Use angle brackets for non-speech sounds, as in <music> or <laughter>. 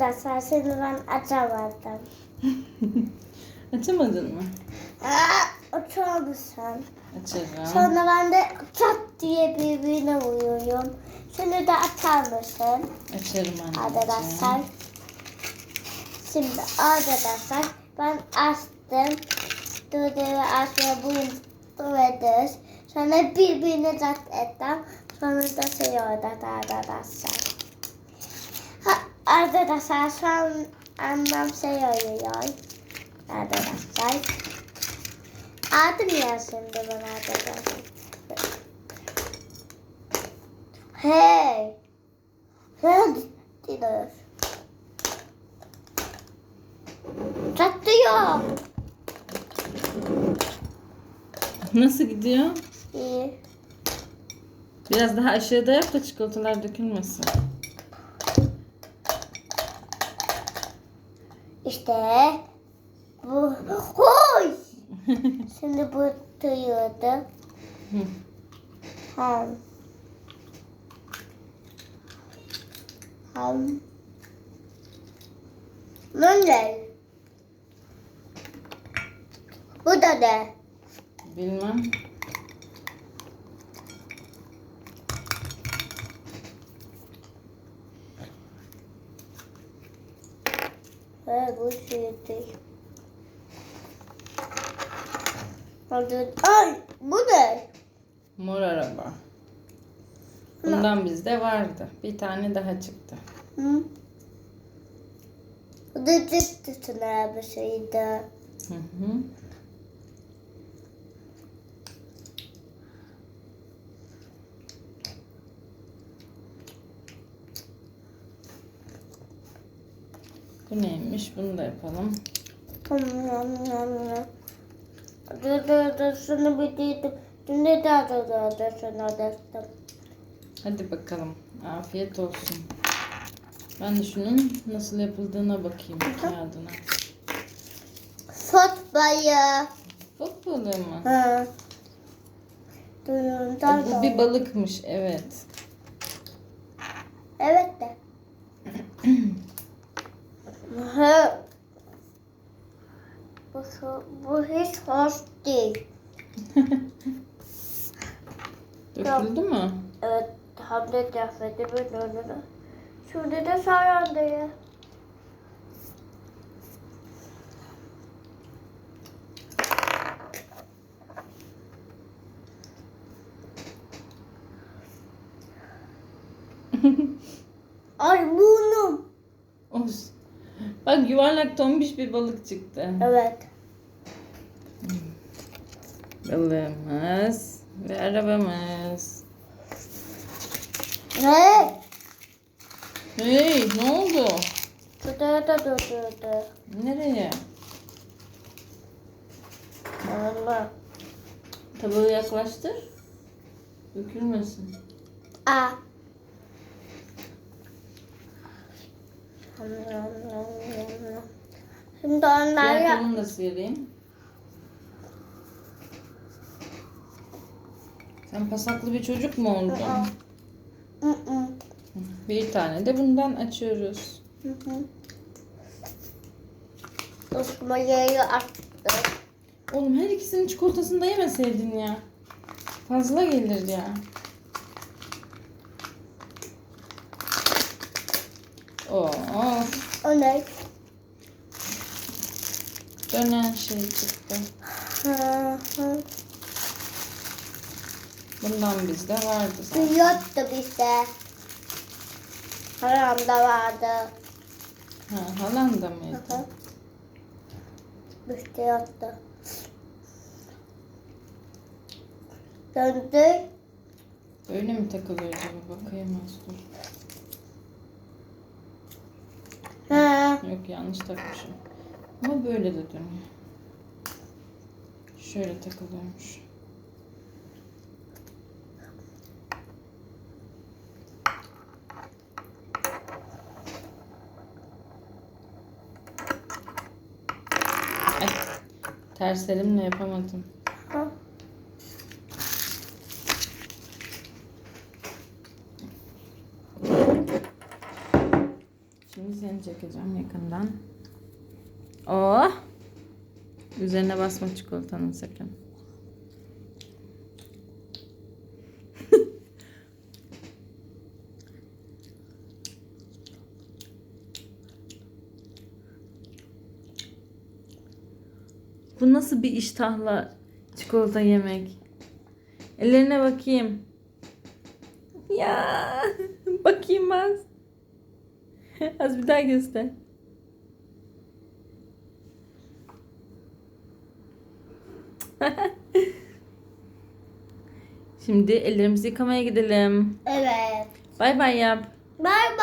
Arkadaşlar şimdi ben açamadım. <laughs> Açamadın mı? Aa, açar mısın? Açarım. Sonra ben de çat diye birbirine vuruyorum. Şimdi de açar mısın? Açarım anneciğim. Arkadaşlar. Şimdi arkadaşlar ben açtım. Durduru açmaya buyurdu. Sonra birbirine zat ettim. Sonra da şey oldu arkadaşlar. Arkadaşlar şu an annem şey oluyor. Arkadaşlar. Adım ya şimdi bana arkadaşlar. Hey. Hey. Diyor. Çatlıyor. Nasıl gidiyor? İyi. Biraz daha aşağıda yap da çikolatalar dökülmesin. İşte bu. Hoy. <laughs> Şimdi bu duyuyordu. Ham. Ham. Ne? Bu da ne? Bilmem. He bu şeydi. Ay bu ne? Mor araba. Bundan bizde vardı. Bir tane daha çıktı. Hı? Bu da sana bir şeydi. Hı hı. Bu neymiş? Bunu da yapalım. Şunu bitirdim. Şimdi daha da şunu da Hadi bakalım. Afiyet olsun. Ben de şunun nasıl yapıldığına bakayım kağıdına. Sot bayağı. Fok balığı mı? Durun E, Bu bir balıkmış evet. Evet de. Bu, bu hiç hoş değil. <laughs> Döküldü mü? Evet, hamle kıyafeti böyle önüne. Şurada da sayandı ya. <laughs> Ay burnum. Bak yuvarlak tombiş bir balık çıktı. Evet. Balığımız ve arabamız. Ne? Hey ne oldu? Şurada da durdu. Nereye? Allah. Tabağı yaklaştır. Dökülmesin. Aa. Şimdi onlar Diğer kolunu da sıyırayım. Sen pasaklı bir çocuk mu oldun? Bir tane de bundan açıyoruz. Hı hı. Osmanlı'yı attı. Oğlum her ikisinin çikolatasını da yemeseydin ya. Fazla gelir ya. Of. O ne? Dönen şey çıktı. Hı hı. Bundan bizde vardı zaten. Yoktu bizde. Haramda vardı. Ha, halan da Hı mıydı? hı. Bizde yoktu. Döndü. Böyle mi takılıyor acaba? Bakayım az dur. Yok yanlış takmışım. Ama böyle de dönüyor. Şöyle takılıyormuş. Ay, ters yapamadım. Çek. çekeceğim yakından. Oh! Üzerine basma çikolatanın sakın. <laughs> Bu nasıl bir iştahla çikolata yemek? Ellerine bakayım. Ya <laughs> bakayım az. <laughs> Az bir daha göster. <laughs> Şimdi ellerimizi yıkamaya gidelim. Evet. Bay bay yap. Bay